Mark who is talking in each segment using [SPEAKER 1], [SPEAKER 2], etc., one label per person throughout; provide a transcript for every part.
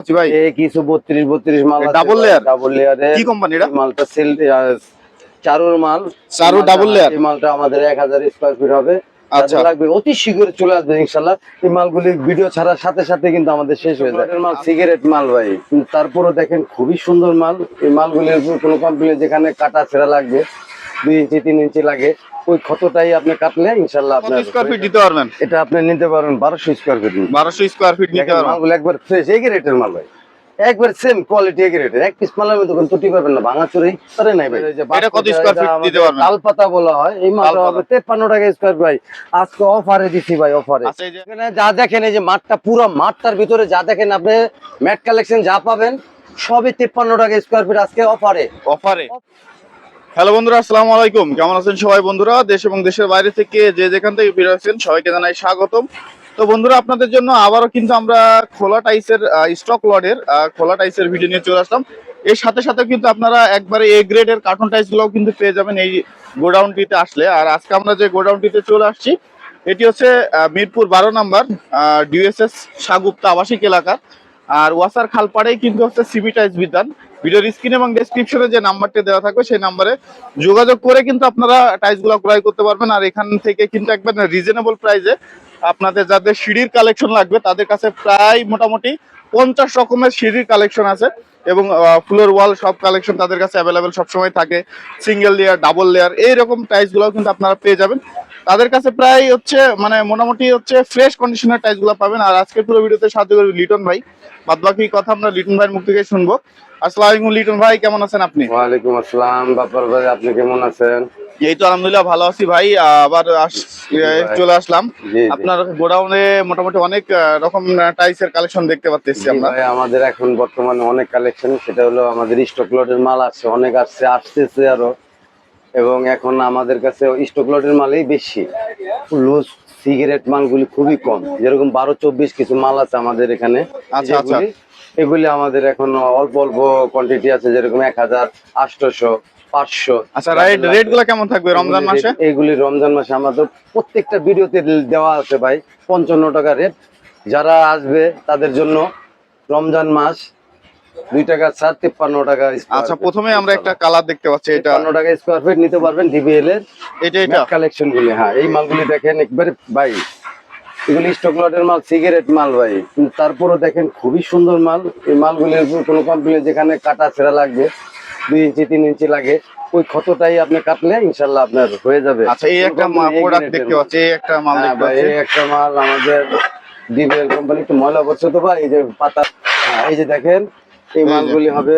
[SPEAKER 1] আচ্ছা ভাই।
[SPEAKER 2] এই কিছু বত্রিশ বত্রিশ মাল
[SPEAKER 1] এ double layer?
[SPEAKER 2] ডাবল লেয়ারে
[SPEAKER 1] কি কোম্পানি এটা?
[SPEAKER 2] মালটা সেল চারুর মাল।
[SPEAKER 1] চারু double layer?
[SPEAKER 2] এই মালটা আমাদের এক হাজার স্কোয়ার ফিট হবে।
[SPEAKER 1] আচ্ছা।
[SPEAKER 2] লাগবে অতি শীঘ্র চলে আসবে ইনশাল্লাহ। এই মালগুলি ভিডিও ছাড়ার সাথে সাথে কিন্তু আমাদের শেষ হয়ে যায়। মাল। সিগারেট মাল ভাই। কিন্তু তারপরও দেখেন খুবই সুন্দর মাল। এই মালগুলির কোনো কমপ্লেন যেখানে কাটা ছেঁড়া লাগবে দুই ইঞ্চি তিন ইঞ্চি লাগে। ওই ক্ষতটাই আপনি কাটলে ইনশাল্লাহ আপনার
[SPEAKER 1] স্কোয়ার ফিট দিতে পারবেন?
[SPEAKER 2] এটা আপনি নিতে পারেন বারোশো স্কোয়ার ফিট
[SPEAKER 1] বারোশো স্কোয়ার ফিট নিতে পারবেন।
[SPEAKER 2] মালগুলো একবার ফ্রেশ এই রেটের মাল ভাই একবার সেম কোয়ালিটি এক রেটের এক পিস মালের মধ্যে কোনো ত্রুটি পাবেন না ভাঙা চুরি করে নাই ভাই।
[SPEAKER 1] এটা কত square feet দিতে পারবেন?
[SPEAKER 2] তাল বলা হয়। এই হবে টাকা স্কোয়ার ভাই। আজকে অফারে দিছি ভাই অফারে
[SPEAKER 1] আচ্ছা যে
[SPEAKER 2] এখানে যা দেখেন এই যে মাঠটা পুরো মাঠটার ভিতরে যা দেখেন আপনি ম্যাট কালেকশন যা পাবেন সবই তেপ্পান্ন টাকা স্কোয়ার ফিট আজকে অফারে
[SPEAKER 1] অফারে হ্যালো বন্ধুরা, আসসালামু আলাইকুম। কেমন আছেন সবাই বন্ধুরা? দেশ এবং দেশের বাইরে থেকে যে যেখান থেকে ফিরে আসছেন সবাইকে জানাই স্বাগতম। তো বন্ধুরা, আপনাদের জন্য আবারও কিন্তু আমরা খোলা টাইসের স্টক লডের খোলা টাইসের ভিডিও নিয়ে চলে আসলাম। এর সাথে সাথে কিন্তু আপনারা একবারে এ গ্রেডের কার্টুন টাইস গুলোও কিন্তু পেয়ে যাবেন এই গোডাউনটিতে আসলে। আর আজকে আমরা যে গোডাউনটিতে চলে আসছি, এটি হচ্ছে মিরপুর বারো নাম্বার ডিএসএস সাগুপ্তা আবাসিক এলাকা। আর ওয়াসার খালপাড়েই কিন্তু হচ্ছে সিবি টাইস বিদ্যান ভিডিওর স্ক্রিন এবং ডেসক্রিপশনে যে নাম্বারটি দেওয়া থাকবে, সেই নাম্বারে যোগাযোগ করে কিন্তু আপনারা টাইলসগুলো ক্রয় করতে পারবেন। আর এখান থেকে কিন্তু একবার রিজনেবল প্রাইসে আপনাদের যাদের সিঁড়ির কালেকশন লাগবে, তাদের কাছে প্রায় মোটামুটি পঞ্চাশ রকমের সিঁড়ির কালেকশন আছে এবং ফ্লোর ওয়াল সব কালেকশন তাদের কাছে অ্যাভেলেবেল সবসময় থাকে। সিঙ্গেল লেয়ার ডাবল লেয়ার এইরকম টাইলসগুলো কিন্তু আপনারা পেয়ে যাবেন। তাদের কাছে প্রায় হচ্ছে মানে মোটামুটি হচ্ছে ফ্রেশ কন্ডিশনের টাইলসগুলো পাবেন। আর আজকের পুরো ভিডিওতে সাহায্য করবে লিটন ভাই। বাদবাকি কথা আমরা লিটন ভাইয়ের মুখ থেকে শুনব। আসসালামু লিটন ভাই কেমন আছেন আপনি?
[SPEAKER 2] ওয়ালাইকুম আসসালাম বাপার ভাই আপনি কেমন আছেন?
[SPEAKER 1] এই তো আলহামদুলিল্লাহ ভালো আছি ভাই আবার চলে আসলাম। আপনার গোডাউনে মোটামুটি অনেক রকম টাইলসের কালেকশন দেখতে পাচ্ছি আমরা।
[SPEAKER 2] আমাদের এখন বর্তমানে অনেক কালেকশন সেটা হলো আমাদের স্টক লটের মাল আছে অনেক আসছে আসতেছে আরও। এবং এখন আমাদের কাছে স্টক লটের মালই বেশি। লুজ সিগারেট মালগুলি খুবই কম। যেরকম বারো চব্বিশ কিছু মাল আছে আমাদের এখানে।
[SPEAKER 1] আচ্ছা, আচ্ছা।
[SPEAKER 2] এগুলি আমাদের এখন অল্প অল্প কোয়ান্টিটি আছে যেরকম এক হাজার আটশোশো পাঁচশো।
[SPEAKER 1] আচ্ছা রাইট রেটগুলো কেমন থাকবে রমজান মাসে?
[SPEAKER 2] এইগুলি রমজান মাসে আমাদের প্রত্যেকটা ভিডিওতে দেওয়া আছে ভাই পঞ্চান্ন টাকা রেট যারা আসবে তাদের জন্য রমজান মাস দুই টাকা ছাড় তিপ্পান্ন টাকা
[SPEAKER 1] আচ্ছা প্রথমে আমরা একটা কালার দেখতে পাচ্ছি এটা
[SPEAKER 2] তিপ্পান্ন টাকা স্কোয়ার ফিট নিতে পারবেন ডিবিএল এর
[SPEAKER 1] এটা এটা
[SPEAKER 2] কালেকশন গুলি। হ্যাঁ এই মালগুলি দেখেন একবারে ভাই এগুলি স্টক লটের মাল সিগারেট মাল ভাই। তারপরও দেখেন খুবই সুন্দর মাল। এই মালগুলির কোনো কমপ্লেন যেখানে কাটা ছেঁড়া লাগবে দুই ইঞ্চি তিন ইঞ্চি লাগে ওই ক্ষতটাই আপনি কাটলে ইনশাল্লাহ আপনার হয়ে যাবে।
[SPEAKER 1] আচ্ছা এই একটা প্রোডাক্ট দেখতে পাচ্ছি এই একটা মাল
[SPEAKER 2] হ্যাঁ
[SPEAKER 1] দেখতে
[SPEAKER 2] ভাই,
[SPEAKER 1] পাচ্ছি।
[SPEAKER 2] এই একটা মাল আমাদের ডিবিএল কোম্পানি একটু ময়লা করছে তো ভাই এই যে পাতা হ্যাঁ, এই যে দেখেন এই মালগুলি হবে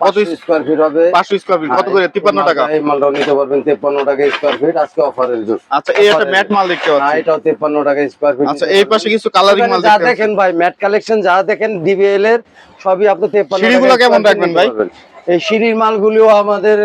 [SPEAKER 1] কত
[SPEAKER 2] কত স্কোয়ার ফিট হবে।
[SPEAKER 1] পাঁচশো স্কোয়ার ফিট কত
[SPEAKER 2] হ্যাঁ,
[SPEAKER 1] করে?
[SPEAKER 2] এই
[SPEAKER 1] তিপ্পান্ন টাকা?
[SPEAKER 2] এই মালটাও নিতে পারবেন তেপ্পান্ন টাকা স্কোয়ার ফিট আজকে অফারের জন্য।
[SPEAKER 1] আচ্ছা এই একটা ম্যাট মাল দেখতে
[SPEAKER 2] হ্যাঁ
[SPEAKER 1] পাচ্ছি
[SPEAKER 2] এটাও তেপ্পান্ন টাকা স্কোয়ার ফিট
[SPEAKER 1] আচ্ছা এই পাশে কিছু কালারিং মাল
[SPEAKER 2] যা
[SPEAKER 1] দেখতে
[SPEAKER 2] দেখেন ভাই ম্যাট কালেকশন যা দেখেন ডিবিএল এর সবই আপনি তেপান্ন
[SPEAKER 1] সিঁড়িগুলো
[SPEAKER 2] টাকা
[SPEAKER 1] কেমন রাখবেন ভাই?
[SPEAKER 2] এই সিঁড়ির মালগুলিও আমাদের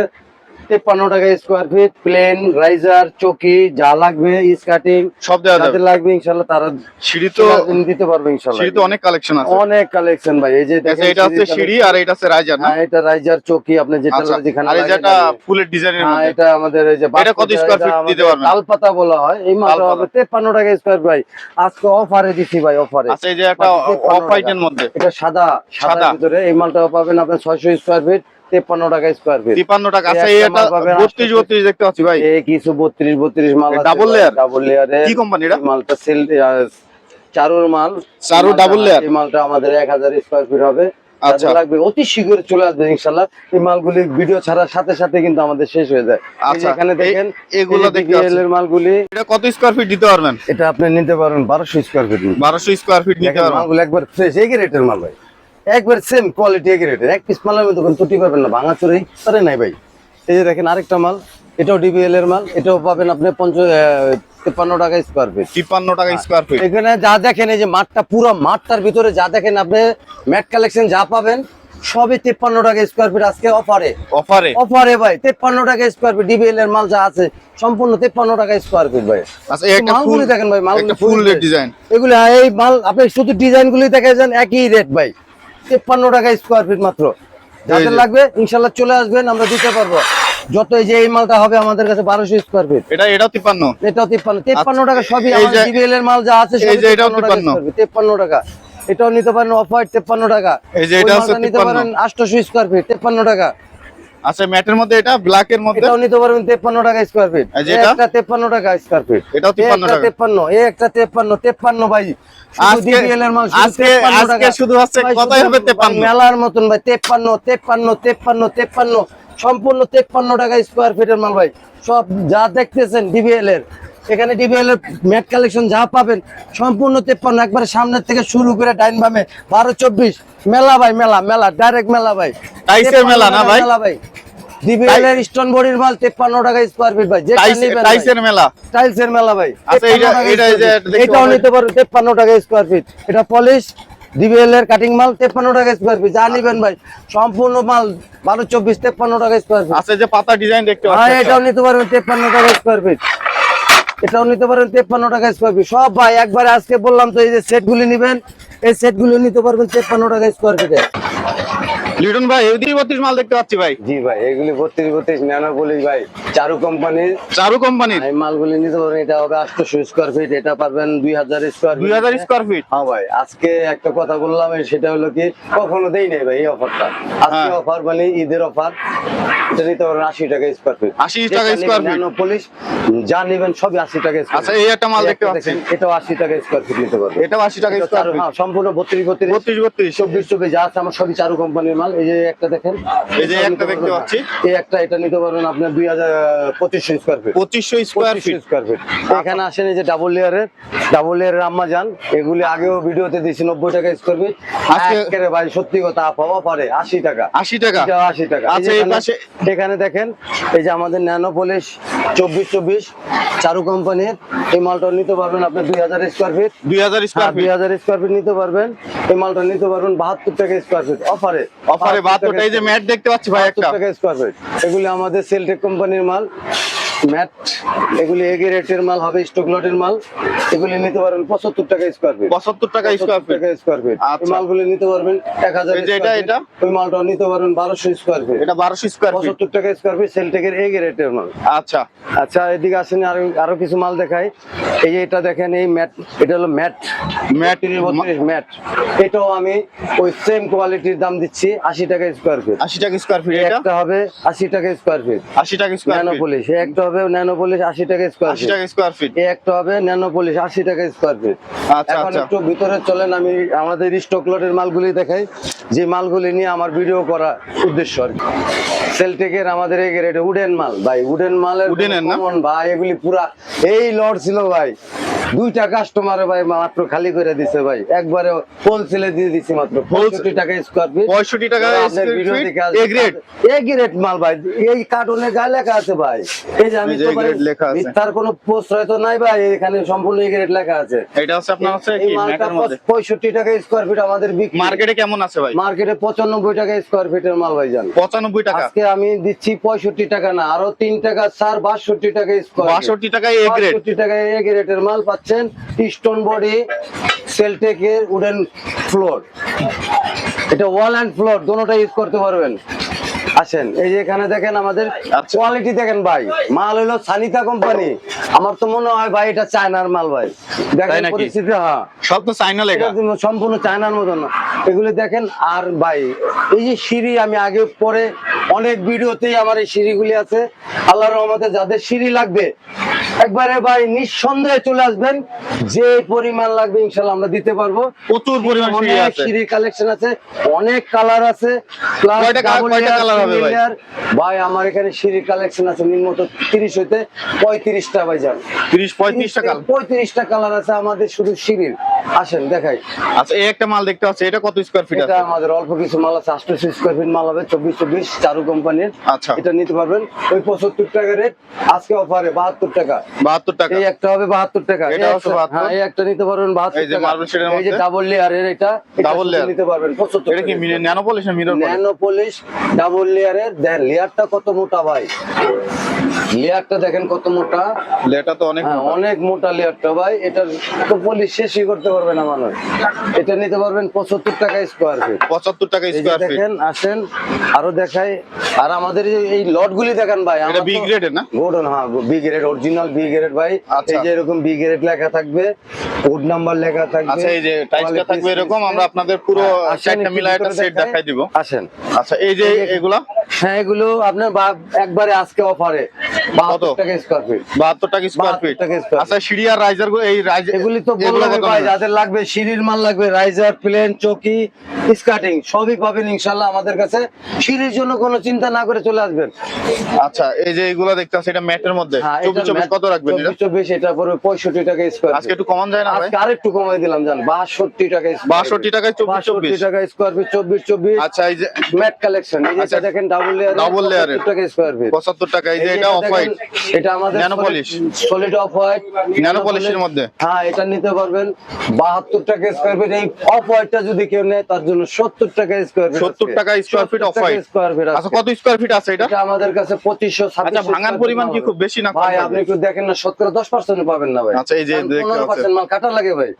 [SPEAKER 2] তেপ্পান্ন টাকা স্কোয়ার ফিট প্লেন রাইজার চকি যা লাগবে স্কার্টিং
[SPEAKER 1] সব দেওয়া যাবে।
[SPEAKER 2] লাগবে ইনশাল্লাহ তারা
[SPEAKER 1] সিঁড়ি তো
[SPEAKER 2] দিতে পারবে ইনশাল্লাহ।
[SPEAKER 1] সিঁড়ি তো অনেক কালেকশন আছে।
[SPEAKER 2] অনেক কালেকশন ভাই এই যে দেখেন
[SPEAKER 1] এটা
[SPEAKER 2] সিঁড়ির
[SPEAKER 1] সিঁড়ি আর এটা হচ্ছে রাইজার না?
[SPEAKER 2] হ্যাঁ এটা রাইজার চকি আপনি যেটা
[SPEAKER 1] আচ্ছা
[SPEAKER 2] যেখানে
[SPEAKER 1] আর
[SPEAKER 2] লাগে।
[SPEAKER 1] ফুলের ডিজাইনের
[SPEAKER 2] হ্যাঁ
[SPEAKER 1] মধ্যে।
[SPEAKER 2] এটা আমাদের এই যে
[SPEAKER 1] এটা কত
[SPEAKER 2] এটা আমাদের
[SPEAKER 1] দিতে পারবেন?
[SPEAKER 2] তালপাতা বলা হয় এই মালটা
[SPEAKER 1] তালপাতা।
[SPEAKER 2] হবে তেপ্পান্ন টাকা স্কোয়ার ভাই। আজকে অফারে দিছি ভাই অফারে
[SPEAKER 1] আচ্ছা এই যে একটা অফ হোয়াইটের মধ্যে।
[SPEAKER 2] এটা সাদা
[SPEAKER 1] সাদা।
[SPEAKER 2] ভিতরে এই মালটাও পাবেন আপনি ছয়শো স্কোয়ার ফিট তেপ্পান্ন টাকা স্কোয়ার ফিট
[SPEAKER 1] তিপ্পান্ন টাকা। আচ্ছা
[SPEAKER 2] এই
[SPEAKER 1] এই
[SPEAKER 2] একটা
[SPEAKER 1] একটা
[SPEAKER 2] মাল পাবেন
[SPEAKER 1] বত্রিশ
[SPEAKER 2] আটশো।
[SPEAKER 1] বত্রিশ দেখতে পাচ্ছি ভাই।
[SPEAKER 2] এই কিছু বত্রিশ বত্রিশ মাল
[SPEAKER 1] এই double
[SPEAKER 2] ডাবল লেয়ারে
[SPEAKER 1] কি কোম্পানি এটা?
[SPEAKER 2] মালটা সেল চারুর মাল।
[SPEAKER 1] চারু
[SPEAKER 2] এই মালটা- এই মালটা আমাদের এক হাজার ফিট হবে।
[SPEAKER 1] আচ্ছা।
[SPEAKER 2] লাগবে অতি শীঘ্র চলে আসবে ইনশাল্লাহ। এই মালগুলি ভিডিও ছাড়ার সাথে সাথে কিন্তু আমাদের শেষ হয়ে যায়।
[SPEAKER 1] আচ্ছা,
[SPEAKER 2] এখানে দেখেন
[SPEAKER 1] এগুলো দেখতে
[SPEAKER 2] এর মালগুলি।
[SPEAKER 1] এটা কত স্কোয়ার ফিট দিতে পারবেন?
[SPEAKER 2] এটা আপনি নিতে পারেন বারোশো স্কোয়ার ফিট
[SPEAKER 1] বারোশো স্কোয়ার ফিট নিতে পারবেন।
[SPEAKER 2] মালগুলো একবার ফ্রেশ এই রেটের মাল ভাই। একবার সেম কোয়ালিটি এক রেটের এক পিস মালের মধ্যে কোনো ত্রুটি পাবেন না ভাঙা চুরি করে নাই ভাই। এই যে দেখেন আরেকটা মাল এটাও ডিবিএল এর মাল এটাও পাবেন আপনি পঞ্চাশ তিপ্পান্ন টাকা স্কোয়ার ফিট
[SPEAKER 1] তিপ্পান্ন টাকা স্কোয়ার ফিট
[SPEAKER 2] এখানে যা দেখেন এই যে মাঠটা পুরো মাঠটার ভিতরে যা দেখেন আপনি ম্যাট কালেকশন যা পাবেন সবই তিপ্পান্ন টাকা স্কোয়ার ফিট আজকে অফারে
[SPEAKER 1] অফারে
[SPEAKER 2] অফারে ভাই তেপ্পান্ন টাকা স্কোয়ার ফিট ডিবিএল এর মাল যা আছে সম্পূর্ণ তিপ্পান্ন টাকা স্কোয়ার ফিট ভাই।
[SPEAKER 1] আচ্ছা একটা ফুল
[SPEAKER 2] মালগুলি দেখেন ভাই
[SPEAKER 1] একটা ফুল ডিজাইন
[SPEAKER 2] এগুলি এই মাল আপনি শুধু ডিজাইন গুলি দেখে যান একই রেট ভাই। তেপ্পান্ন টাকা স্কোয়ার ফিট মাত্র। যাদের
[SPEAKER 1] যে।
[SPEAKER 2] লাগবে ইনশাল্লাহ চলে আসবেন আমরা দিতে পারব। যত এই যে এই মালটা হবে আমাদের কাছে বারোশো স্কোয়ার ফিট
[SPEAKER 1] এটা এটাও তিপ্পান্ন?
[SPEAKER 2] এটাও তিপ্পান্ন। তেপ্পান্ন টাকা সবই ডিবিএল এর মাল যা আছে
[SPEAKER 1] এই এটাও 53
[SPEAKER 2] তেপ্পান্ন। টাকা। এটাও নিতে পারেন অফ হোয়াইট তেপ্পান্ন টাকা।
[SPEAKER 1] এই যে এটা
[SPEAKER 2] নিতে পারেন আষ্টশো স্কোয়ার ফিট তেপ্পান্ন টাকা।
[SPEAKER 1] আচ্ছা ম্যাটের মধ্যে এটা? ব্ল্যাক এর মধ্যে?
[SPEAKER 2] এটাও নিতে পারবেন তেপ্পান্ন টাকা স্কোয়ার ফিট
[SPEAKER 1] এটা?
[SPEAKER 2] একটা তেপ্পান্ন টাকা স্কোয়ার ফিট
[SPEAKER 1] এটাও 53 টাকা।
[SPEAKER 2] তেপ্পান্ন এ একটা তেপ্পান্ন তেপ্পান্ন ভাই।
[SPEAKER 1] আজকে-
[SPEAKER 2] এর শুধু
[SPEAKER 1] আজকে-
[SPEAKER 2] 53
[SPEAKER 1] আজকে শুধু হচ্ছে কথাই হবে 53
[SPEAKER 2] ভাই, মেলার মতন ভাই তেপ্পান্ন তেপ্পান্ন তেপ্পান্ন তেপ্পান্ন। সম্পূর্ণ তেপ্পান্ন টাকা স্কোয়ার ফিটের মাল ভাই। সব যা দেখতেছেন ডিবিএল এর এখানে ডিবিএল এর ম্যাট কালেকশন যা পাবেন সম্পূর্ণ তেপ্পান্ন। একবারে সামনের থেকে শুরু করে ডাইন বামে বারো চব্বিশ। মেলা ভাই মেলা মেলা ডাইরেক্ট মেলা ভাই।
[SPEAKER 1] মেলা না ভাই?
[SPEAKER 2] মেলা ভাই। ডিবিএল এর স্টোন বডির মাল তেপ্পান্ন টাকা স্কোয়ার ফিট ভাই
[SPEAKER 1] মেলা।
[SPEAKER 2] মেলা ভাই।
[SPEAKER 1] আচ্ছা,
[SPEAKER 2] 53 এটাও নিতে পারো টাকা স্কোয়ার ফিট এটা পলিশ ডিবিএল এর কাটিং মাল তেপ্পান্ন টাকা স্কোয়ার ফিট যা নিবেন ভাই সম্পূর্ণ মাল বারো চব্বিশ তেপ্পান্ন টাকা স্কোয়ার ফিট
[SPEAKER 1] আচ্ছা যে পাতা ডিজাইন দেখতে
[SPEAKER 2] হ্যাঁ এটাও নিতে পারবেন টাকা স্কোয়ার ফিট এটাও নিতে পারেন তেপ্পান্ন টাকা স্কোয়ার ফিট সব ভাই, একবারে আজকে বললাম তো এই যে সেটগুলি নেবেন, এই সেটগুলি নিতে পারবেন তেপ্পান্ন টাকা স্কোয়ার ফিটে
[SPEAKER 1] লিটন ভাই এদিকে বত্রিশ মাল দেখতে পাচ্ছি ভাই।
[SPEAKER 2] জি ভাই এগুলি বত্রিশ বত্রিশ ন্যানো পলিশ ভাই চারু কোম্পানির
[SPEAKER 1] চারু কোম্পানির
[SPEAKER 2] এই মালগুলি নিতে পারবেন এটা হবে আটশো স্কোয়ার ফিট এটা পারবেন দুই হাজার স্কোয়ার
[SPEAKER 1] দুই হাজার স্কোয়ার ফিট
[SPEAKER 2] হ্যাঁ ভাই আজকে একটা কথা বললাম সেটা হলো কি কখনো দেই নাই ভাই এই অফারটা আজকে
[SPEAKER 1] হ্যাঁ।
[SPEAKER 2] অফার মানে ঈদের অফার এটা নিতে পারবেন আশি টাকা স্কোয়ার ফিট
[SPEAKER 1] 80 টাকা feet।
[SPEAKER 2] পুলিশ যা নেবেন সবই আশি টাকা
[SPEAKER 1] আচ্ছা এই একটা মাল দেখতে
[SPEAKER 2] একটা
[SPEAKER 1] পাচ্ছি।
[SPEAKER 2] দেখেন, এটাও আশি টাকা স্কোয়ার ফিট নিতে পারবেন।
[SPEAKER 1] এটাও আশি টাকা
[SPEAKER 2] এটা
[SPEAKER 1] স্কোয়ার ফিট
[SPEAKER 2] হ্যাঁ, সম্পূর্ণ বত্রিশ বত্রিশ।
[SPEAKER 1] বত্রিশ বত্রিশ।
[SPEAKER 2] চব্বিশ চব্বিশ যা আছে আমার সবই চারু কোম্পানির মাল। এই যে একটা দেখেন।
[SPEAKER 1] এই যে একটা দেখতে। পাচ্ছি।
[SPEAKER 2] এই একটা এটা নিতে পারবেন আপনার দুই হাজার পঁচিশশো স্কোয়ার ফিট
[SPEAKER 1] পঁচিশশো স্কোয়ার ফিট
[SPEAKER 2] স্কোয়ার ফিট এখানে আসেন এই যে ডাবল লেয়ারের ডাবল লেয়ারের আম্মা যান এগুলি আগেও ভিডিওতে দিয়েছি নব্বই টাকা স্কোয়ার ফিট
[SPEAKER 1] আজকে-
[SPEAKER 2] ভাই সত্যি কথা পাওয়া পারে আশি টাকা।
[SPEAKER 1] আশি টাকা।
[SPEAKER 2] আশি টাকা।
[SPEAKER 1] আচ্ছা এই পাশে
[SPEAKER 2] এখানে দেখেন এই যে আমাদের ন্যানো পলিশ চব্বিশ চব্বিশ চারু কোম্পানির এই মালটা নিতে পারবেন আপনি দুই হাজার স্কোয়ার ফিট
[SPEAKER 1] দুই হাজার স্কোয়ার
[SPEAKER 2] দুই
[SPEAKER 1] ফিট
[SPEAKER 2] হাজার স্কোয়ার ফিট নিতে পারবেন। এই মালটা নিতে পারবেন বাহাত্তর টাকা স্কোয়ার ফিট অফারে
[SPEAKER 1] অফারে বাহাত্তরটা এই যে ম্যাট দেখতে পাচ্ছি ভাই একটা।
[SPEAKER 2] টাকা স্কোয়ার ফিট এগুলো আমাদের সেলটেক কোম্পানির মাল। ম্যাট এগুলি এগি রেটের মাল হবে স্টক লটের মাল এগুলি নিতে পারবেন পঁচাত্তর টাকা স্কোয়ার ফিট
[SPEAKER 1] পঁচাত্তর টাকা স্কোয়ার ফিট
[SPEAKER 2] টাকা স্কোয়ার ফিট এই
[SPEAKER 1] আচ্ছা।
[SPEAKER 2] মালগুলি নিতে পারবেন এক হাজার
[SPEAKER 1] এটা, এটা?
[SPEAKER 2] ওই মালটা নিতে পারবেন বারোশো স্কোয়ার ফিট
[SPEAKER 1] এটা বারোশো স্কোয়ার ফিট
[SPEAKER 2] পঁচাত্তর টাকা স্কোয়ার ফিট সেলটেকের এগি রেটের মাল।
[SPEAKER 1] আচ্ছা।
[SPEAKER 2] আচ্ছা এদিকে আসেন আরও আরও কিছু মাল দেখাই। এই যে এটা দেখেন এই ম্যাট এটা হলো ম্যাট।
[SPEAKER 1] Mat
[SPEAKER 2] mat. এটাও আমি ওই সেম কোয়ালিটির দাম দিচ্ছি আশি টাকা স্কোয়ার ফিট
[SPEAKER 1] আশি টাকা স্কোয়ার ফিট এটা?
[SPEAKER 2] হবে আশি টাকা স্কোয়ার ফিট
[SPEAKER 1] আশি টাকা স্কোয়ার ফিট
[SPEAKER 2] একটা হবে ন্যানো পলিশ আশি টাকা স্কোয়ার ফিট
[SPEAKER 1] টাকা স্কোয়ার ফিট
[SPEAKER 2] এই একটা হবে ন্যানো পলিশ আশি টাকা স্কোয়ার ফিট
[SPEAKER 1] আচ্ছা,
[SPEAKER 2] এখন
[SPEAKER 1] আচ্ছা।
[SPEAKER 2] একটু ভিতরে চলেন আমি আমাদের স্টক লটের মালগুলি দেখাই। যে মালগুলি নিয়ে আমার ভিডিও করা উদ্দেশ্য আর কি। সেলটেকের আমাদের এই গ্রেড উডেন মাল ভাই উডেন মালের
[SPEAKER 1] এর না?
[SPEAKER 2] ভাই এগুলি পুরা এই লট ছিল ভাই দুইটা কাস্টমার ভাই মাত্র খালি করে দিছে ভাই। একবারে হোলসেলে দিয়ে দিছি মাত্র পঁয়ষট্টি টাকা স্কোয়ার ফিট
[SPEAKER 1] পঁয়ষট্টি টাকা
[SPEAKER 2] আপনার
[SPEAKER 1] square feet A grade
[SPEAKER 2] A grade মাল ভাই এই কার্টুনে গায়ে লেখা আছে ভাই। এই যে আমি তো
[SPEAKER 1] A লেখা আছে।
[SPEAKER 2] মিথ্যার কোনো প্রশ্রয় তো নাই ভাই এখানে সম্পূর্ণ গ্রেড লেখা আছে।
[SPEAKER 1] এটা হচ্ছে আপনার হচ্ছে কি
[SPEAKER 2] মালটা
[SPEAKER 1] মধ্যে?
[SPEAKER 2] পঁয়ষট্টি টাকা স্কোয়ার ফিট আমাদের বিক্রি।
[SPEAKER 1] মার্কেটে কেমন আছে ভাই?
[SPEAKER 2] মার্কেটে পঁচানব্বই টাকা স্কোয়ার ফিটের মাল ভাই জান।
[SPEAKER 1] পঁচানব্বই টাকা?
[SPEAKER 2] আজকে আমি দিচ্ছি পঁয়ষট্টি টাকা না আরও তিন টাকা চার বাষট্টি টাকা স্কোয়ার
[SPEAKER 1] বাষট্টি টাকায় এ গ্রেড
[SPEAKER 2] বাষট্টি টাকা এ গ্রেডের মাল পাচ্ছেন স্টোন বডি সেলটেকের উডেন ফ্লোর এটা ওয়াল অ্যান্ড ফ্লোর দোনোটা ইউজ করতে পারবেন। আসেন এই যে এখানে দেখেন আমাদের
[SPEAKER 1] আচ্ছা।
[SPEAKER 2] কোয়ালিটি দেখেন ভাই। মাল হলো সানিতা কোম্পানি। আমার তো মনে হয় ভাই এটা চায়নার মাল ভাই। দেখেন? পরিস্থিতি হ্যাঁ।
[SPEAKER 1] সব তো চায়না লেখা।
[SPEAKER 2] সম্পূর্ণ চায়নার মতন। না এগুলি দেখেন আর ভাই এই যে সিঁড়ি আমি আগে পরে অনেক ভিডিওতেই আমার এই সিঁড়িগুলি আছে। আল্লাহর রহমতে যাদের সিঁড়ি লাগবে একবারে ভাই নিঃসন্দেহে চলে আসবেন। যে পরিমাণ লাগবে ইনশাল্লাহ আমরা দিতে পারব।
[SPEAKER 1] প্রচুর পরিমাণ সিঁড়ি
[SPEAKER 2] অনেক সিঁড়ি কালেকশন আছে অনেক কালার আছে
[SPEAKER 1] ভাই?
[SPEAKER 2] আমার এখানে সিঁড়ি কালেকশন আছে নিম্নত তিরিশ হইতে পঁয়ত্রিশটা ভাই যান।
[SPEAKER 1] তিরিশ পঁয়ত্রিশ টাকা
[SPEAKER 2] পঁয়ত্রিশটা কালার আছে আমাদের শুধু সিঁড়ির। আসেন দেখাই।
[SPEAKER 1] আচ্ছা এই একটা মাল দেখতে পাচ্ছি এটা কত স্কোয়ার ফিট
[SPEAKER 2] এটা
[SPEAKER 1] আছে?
[SPEAKER 2] আমাদের অল্প কিছু মাল আছে আটশো স্কোয়ার ফিট মাল হবে চব্বিশ চব্বিশ চারু কোম্পানির
[SPEAKER 1] আচ্ছা।
[SPEAKER 2] এটা নিতে পারবেন। ওই পঁচাত্তর টাকা রেট আজকে অফারে বাহাত্তর টাকা।
[SPEAKER 1] বাহাত্তর টাকা।
[SPEAKER 2] এই একটা হবে বাহাত্তর টাকা।
[SPEAKER 1] এটা হচ্ছে 72
[SPEAKER 2] হ্যাঁ এই একটা নিতে পারবেন বাহাত্তর
[SPEAKER 1] এই যে
[SPEAKER 2] টাকা।
[SPEAKER 1] marble shade
[SPEAKER 2] এই যে ডাবল লেয়ারের এটা ডাবল
[SPEAKER 1] লেয়ার
[SPEAKER 2] নিতে পারবেন
[SPEAKER 1] এটা কি nano polish mirror polish
[SPEAKER 2] nano polish double লেয়ারের লেয়ারটা কত মোটা ভাই? লেয়ারটা দেখেন কত মোটা।
[SPEAKER 1] এটা তো অনেক
[SPEAKER 2] হ্যাঁ অনেক মোটা লেয়ারটা ভাই। এটার তো পলিশ শেষই করতে পারবে না মানুষ। এটা নিতে পারবেন পঁচাত্তর টাকা স্কোয়ার ফিট
[SPEAKER 1] পঁচাত্তর টাকা স্কোয়ার ফিট
[SPEAKER 2] দেখেন আসেন আরও দেখাই। আর আমাদের এই লট গুলি দেখেন ভাই
[SPEAKER 1] এটা বি গ্রেডের না?
[SPEAKER 2] গোডন হ্যাঁ B grade original B grade ভাই।
[SPEAKER 1] আচ্ছা।
[SPEAKER 2] এই যে এরকম বি গ্রেড লেখা থাকবে কোড নাম্বার লেখা থাকবে।
[SPEAKER 1] আচ্ছা এই যে টাইলসটা থাকবে এরকম আমরা আপনাদের পুরো
[SPEAKER 2] হ্যাঁ, আসেন
[SPEAKER 1] চারটা
[SPEAKER 2] একটু
[SPEAKER 1] সেট।
[SPEAKER 2] দেখাই।
[SPEAKER 1] দিব।
[SPEAKER 2] আসেন।
[SPEAKER 1] আচ্ছা এই যে এগুলা?
[SPEAKER 2] হ্যাঁ এগুলো আপনার একবারে আজকে অফারে বাহাত্তর টাকা স্কোয়ার ফিট
[SPEAKER 1] বাহাত্তর টাকা স্কোয়ার
[SPEAKER 2] 72
[SPEAKER 1] ফিট
[SPEAKER 2] টাকা square
[SPEAKER 1] আচ্ছা সিঁড়ি আর রাইজার এই
[SPEAKER 2] এগুলি তো
[SPEAKER 1] এগুলো
[SPEAKER 2] বললাম
[SPEAKER 1] কত
[SPEAKER 2] ভাই
[SPEAKER 1] নেবে?
[SPEAKER 2] যাদের লাগবে সিঁড়ির মাল লাগবে রাইজার প্লেন চকি স্কার্টিং সবই পাবেন ইনশাল্লাহ আমাদের কাছে। সিঁড়ির জন্য কোনো চিন্তা না করে চলে আসবেন।
[SPEAKER 1] আচ্ছা এই যে এগুলা দেখতে এটা ম্যাটের মধ্যে।
[SPEAKER 2] হ্যাঁ
[SPEAKER 1] চব্বিশ চব্বিশ কত রাখবেন
[SPEAKER 2] চব্বিশ চব্বিশ এটা পড়বে পঁয়ষট্টি টাকা স্কোয়ার
[SPEAKER 1] আজকে একটু কমান যায় না
[SPEAKER 2] আরেকটু কমাই দিলাম জান বাষট্টি টাকা
[SPEAKER 1] বাষট্টি টাকায় চব্বিশ
[SPEAKER 2] টাকা স্কোয়ার ফিট চব্বিশ চব্বিশ।
[SPEAKER 1] আচ্ছা এই যে
[SPEAKER 2] ম্যাট কালেকশন এই
[SPEAKER 1] আচ্ছা,
[SPEAKER 2] দেখেন ডাবল লেয়ার টাকা স্কোয়ার ফিট
[SPEAKER 1] পঁচাত্তর টাকা এই যে এটা অফ
[SPEAKER 2] দেখেন,
[SPEAKER 1] হোয়াইট।
[SPEAKER 2] এটা আমাদের
[SPEAKER 1] Nano polish।
[SPEAKER 2] Solid off white
[SPEAKER 1] polish এর মধ্যে।
[SPEAKER 2] হ্যাঁ এটা নিতে পারবেন। বাহাত্তর টাকা স্কোয়ার ফিট এই অফ হোয়াইটটা যদি কেউ নেয় তার জন্য সত্তর টাকা স্কোয়ার ফিট
[SPEAKER 1] সত্তর টাকা square feet off white
[SPEAKER 2] square feet
[SPEAKER 1] আচ্ছা কত স্কোয়ার ফিট আছে এটা?
[SPEAKER 2] এটা আমাদের কাছে পঁচিশশো
[SPEAKER 1] আচ্ছা ভাঙার পরিমাণ কি খুব বেশি না
[SPEAKER 2] ভাই আপনি একটু দেখেন না শতকরা দশ পার্সেন্ট পাবেন না ভাই।
[SPEAKER 1] আচ্ছা, এই যে দেখতে পাচ্ছেন।
[SPEAKER 2] মাল কাটা লাগে ভাই।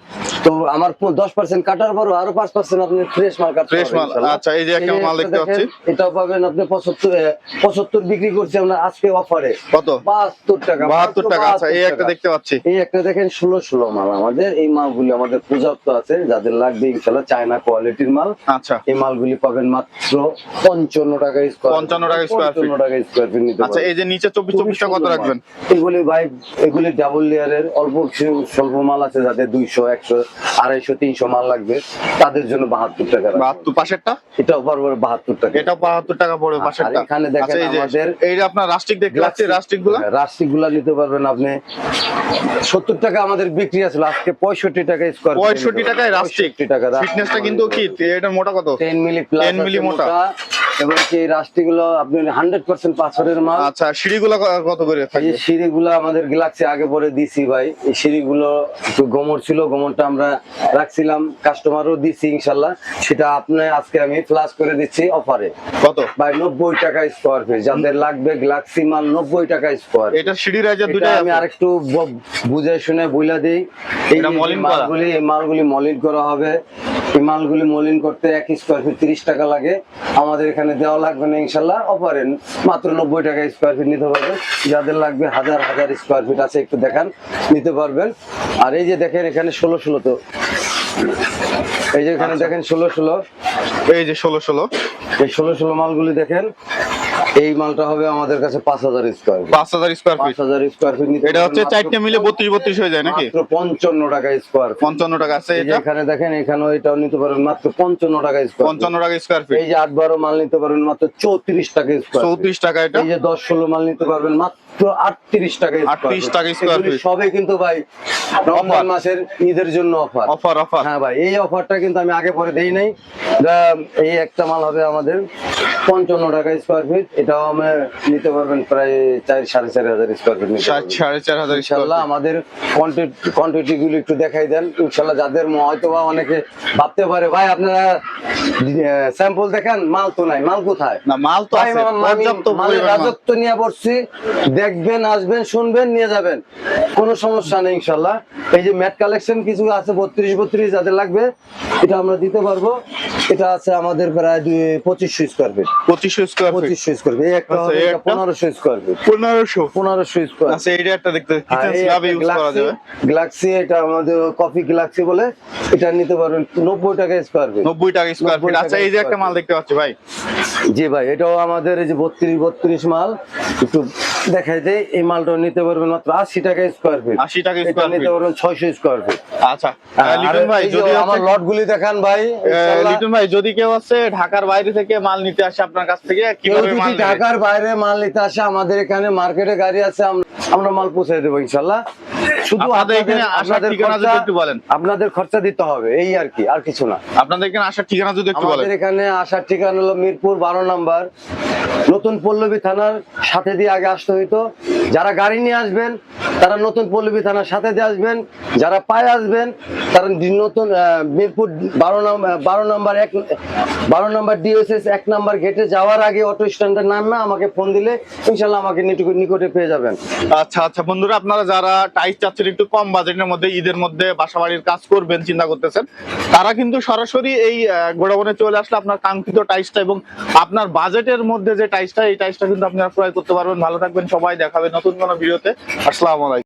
[SPEAKER 2] তো আমার দশ পার্সেন্ট কাটার পরও আরও পাঁচ পার্সেন্ট আপনি ফ্রেশ মাল কাটতে পারবেন
[SPEAKER 1] মাল, আচ্ছা, এই যে একটা মাল দেখতে পাচ্ছি।
[SPEAKER 2] এটাও পাবেন আপনি পঁচাত্তর পঁচাত্তর বিক্রি করছি আমরা আজকে অফারে
[SPEAKER 1] কত?
[SPEAKER 2] বাহাত্তর টাকা
[SPEAKER 1] বাহাত্তর টাকা। আচ্ছা এই একটা দেখতে পাচ্ছি।
[SPEAKER 2] এই একটা দেখেন ষোলো ষোলো মাল আমাদের। এই মালগুলি আমাদের পর্যাপ্ত আছে যাদের লাগবে ইনশাল্লাহ চায়না কোয়ালিটির মাল।
[SPEAKER 1] আচ্ছা।
[SPEAKER 2] এই মালগুলি পাবেন মাত্র পঞ্চান্ন টাকা স্কোয়ার
[SPEAKER 1] 55 টাকা square feet।
[SPEAKER 2] টাকা স্কোয়ার ফিট নিতে
[SPEAKER 1] আচ্ছা এই যে নিচে চব্বিশ চব্বিশটা কত রাখবেন?
[SPEAKER 2] এগুলি ভাই এগুলি ডাবল লেয়ারের অল্প কিছু স্বল্প মাল আছে যাদের দুইশো একশো আড়াইশো তিনশো মাল লাগবে। তাদের জন্য বাহাত্তর টাকা।
[SPEAKER 1] বাহাত্তর পাশেরটা?
[SPEAKER 2] এটাও পারব বাহাত্তর টাকা।
[SPEAKER 1] এটা বাহাত্তর টাকা পড়বে পাশেরটা।
[SPEAKER 2] এখানে দেখেন
[SPEAKER 1] আচ্ছা
[SPEAKER 2] আমাদের
[SPEAKER 1] এই যে আপনার রাস্টিক দেখতে
[SPEAKER 2] রাস্টিকগুলা রাস্টিকগুলা নিতে পারবেন আপনি। সত্তর টাকা আমাদের বিক্রি আছে আজকে পঁয়ষট্টি টাকা স্কোয়ার
[SPEAKER 1] পঁয়ষট্টি টাকায় রাস্টিক?
[SPEAKER 2] টাকা
[SPEAKER 1] ফিটনেসটা কিন্তু কি? এটা মোটা কত?
[SPEAKER 2] টেন মিলি
[SPEAKER 1] 10 মিলি মোটা।
[SPEAKER 2] এবং কি আপনি হান্ড্রেড পার্সেন্ট পাথরের মাল।
[SPEAKER 1] আচ্ছা সিঁড়িগুলো কত করে
[SPEAKER 2] এই সিঁড়িগুলো আমাদের গ্লাক্সি আগে পরে দিছি ভাই। এই সিঁড়িগুলো একটু গোমর ছিল গোমরটা আমরা রাখছিলাম কাস্টমারও দিছি ইনশাল্লাহ। সেটা আপনি আজকে আমি ফ্লাশ করে দিচ্ছি অফারে।
[SPEAKER 1] কত?
[SPEAKER 2] ভাই নব্বই টাকা স্কোয়ার ফিট যাদের লাগবে গ্লাক্সি মাল নব্বই টাকা স্কোয়ার
[SPEAKER 1] এটা সিঁড়ি রাইজার
[SPEAKER 2] এটা
[SPEAKER 1] দুইটাই
[SPEAKER 2] আমি আরেকটু বুঝে শুনে বইলা দিই। এই? মালগুলি এই মালগুলি মলিন করা হবে। এই মালগুলি মলিন করতে এক স্কোয়ার ফিট তিরিশ টাকা লাগে। আমাদের এখানে দেওয়া লাগবে না ইনশাল্লাহ। অপারেন মাত্র নব্বই টাকা স্কোয়ার ফিট নিতে পারবেন যাদের লাগবে হাজার হাজার স্কোয়ার ফিট আছে একটু দেখান নিতে পারবেন। আর এই যে দেখেন এখানে ষোলো ষোলো তো। এই যে এখানে দেখেন ষোলো ষোলো।
[SPEAKER 1] এই যে ষোলো ষোলো।
[SPEAKER 2] এই ষোলো ষোলো মালগুলি দেখেন। এই মালটা হবে আমাদের কাছে পাঁচ হাজার স্কোয়ার ফিট
[SPEAKER 1] পাঁচ হাজার স্কোয়ার ফিট
[SPEAKER 2] হাজার স্কোয়ার ফিট
[SPEAKER 1] এটা হচ্ছে চারটে মিলে বত্রিশ বত্রিশ হয়ে যায় নাকি?
[SPEAKER 2] পঞ্চান্ন টাকা স্কোয়ার
[SPEAKER 1] পঞ্চান্ন টাকা আছে
[SPEAKER 2] এখানে দেখেন এখানেও এটাও নিতে পারবেন মাত্র পঞ্চান্ন টাকা স্কোয়ার
[SPEAKER 1] পঞ্চান্ন টাকা স্কোয়ার ফিট
[SPEAKER 2] এই যে আট বারো মাল নিতে পারবেন মাত্র চৌত্রিশ টাকা স্কোয়ার
[SPEAKER 1] চৌত্রিশ টাকা এটা?
[SPEAKER 2] এই যে দশ ষোলো মাল নিতে পারবেন মাত্র আটত্রিশ টাকা
[SPEAKER 1] 38 টাকা square feet।
[SPEAKER 2] সবে কিন্তু ভাই রমজান মাসের ঈদের জন্য অফার
[SPEAKER 1] অফার অফার
[SPEAKER 2] হ্যাঁ ভাই এই অফারটা কিন্তু আমি আগে পরে দেই নাই। এই একটা মাল হবে আমাদের পঞ্চান্ন টাকা স্কোয়ার ফিট এটাও আমি নিতে পারবেন প্রায় চার সাড়ে চার ফিট নিতে
[SPEAKER 1] ষাট
[SPEAKER 2] পারবেন।
[SPEAKER 1] সাড়ে চার হাজার
[SPEAKER 2] ইনশাল্লাহ আমাদের কোয়ান্টিটি গুলো একটু দেখাই দেন। ইনশাল্লাহ যাদের হয়তো বা অনেকে ভাবতে পারে ভাই আপনারা স্যাম্পল দেখেন? মাল তো নাই। মাল কোথায়?
[SPEAKER 1] না মাল তো আছে। পর্যাপ্ত।
[SPEAKER 2] রাজত্ব নিয়ে পড়ছি দেখবেন আসবেন শুনবেন নিয়ে যাবেন। কোনো সমস্যা নেই ইনশাল্লাহ। এই যে ম্যাট কালেকশন কিছু আছে বত্রিশ বত্রিশ যাদের লাগবে এটা আমরা দিতে পারব। এটা আছে আমাদের প্রায় দুই- পঁচিশশো স্কোয়ার ফিট
[SPEAKER 1] পঁচিশশো স্কোয়ার
[SPEAKER 2] পঁচিশশো স্কোয়ার ফিট একটা
[SPEAKER 1] আচ্ছা,
[SPEAKER 2] এটা
[SPEAKER 1] একটা?
[SPEAKER 2] পনেরোশো স্কোয়ার ফিট
[SPEAKER 1] পনেরোশো?
[SPEAKER 2] পনেরোশো স্কোয়ার
[SPEAKER 1] আচ্ছা এটা একটা দেখতে
[SPEAKER 2] গ্লাক্সি, এটা আমাদের কফি গ্লাক্সি বলে। এটা নিতে পারবেন নব্বই টাকা স্কোয়ার ফিট
[SPEAKER 1] নব্বই টাকা স্কোয়ার ফিট আচ্ছা এই যে একটা মাল দেখতে পাচ্ছি ভাই।
[SPEAKER 2] জি ভাই এটাও আমাদের এই যে বত্রিশ বত্রিশ মাল। একটু দেখাই দেয় এই মালটা নিতে পারবেন মাত্র আশি টাকা স্কোয়ার ফিট
[SPEAKER 1] আশি টাকা স্কোয়ার
[SPEAKER 2] নিতে পারবেন ছয়শো স্কোয়ার ফিট
[SPEAKER 1] আচ্ছা লিটন ভাই যদি
[SPEAKER 2] আমার
[SPEAKER 1] হচ্ছে-
[SPEAKER 2] লট গুলি দেখান ভাই
[SPEAKER 1] লিটন ভাই যদি কেউ আছে ঢাকার বাইরে থেকে মাল নিতে আসে আপনার কাছ থেকে কীভাবে মাল
[SPEAKER 2] ঢাকার বাইরে মাল নিতে আসে আমাদের এখানে মার্কেটে গাড়ি আছে আম- আমরা মাল পৌঁছে দেবো ইনশাল্লাহ। শুধু
[SPEAKER 1] আপনাদের বলেন।
[SPEAKER 2] আপনাদের খরচা দিতে হবে এই আর কি আর কিছু না।
[SPEAKER 1] আপনাদের এখানে আসার ঠিকানা যদি একটু বলেন।
[SPEAKER 2] এখানে আসার ঠিকানা হলো মিরপুর বারো নাম্বার। নতুন পল্লবী থানার সাথে দিয়ে আগে আসতে হইতো। যারা গাড়ি নিয়ে আসবেন তারা নতুন পল্লবী থানার সাথে দিয়ে আসবেন। যারা পায়ে আসবেন তারা নতুন মিরপুর বারো নাম্বার বারো নাম্বার এক বারো নাম্বার ডিএসএস এক নাম্বার গেটে যাওয়ার আগে অটো স্ট্যান্ডের নামে আমাকে ফোন দিলে ইনশাল্লাহ আমাকে নিকটে পেয়ে যাবেন।
[SPEAKER 1] আচ্ছা আচ্ছা বন্ধুরা, আপনারা যারা টাইস চাচ্ছেন একটু কম বাজেটের মধ্যে, ঈদের মধ্যে বাসা বাড়ির কাজ করবেন, চিন্তা করতেছেন, তারা কিন্তু সরাসরি এই গোডাউনে চলে আসলে আপনার কাঙ্ক্ষিত টাইসটা এবং আপনার বাজেটের মধ্যে যে টাইসটা, এই টাইসটা কিন্তু আপনারা ক্রয় করতে পারবেন। ভালো থাকবেন সবাই দেখাবেন নতুন কোনো ভিডিওতে। আসসালামু আলাইকুম।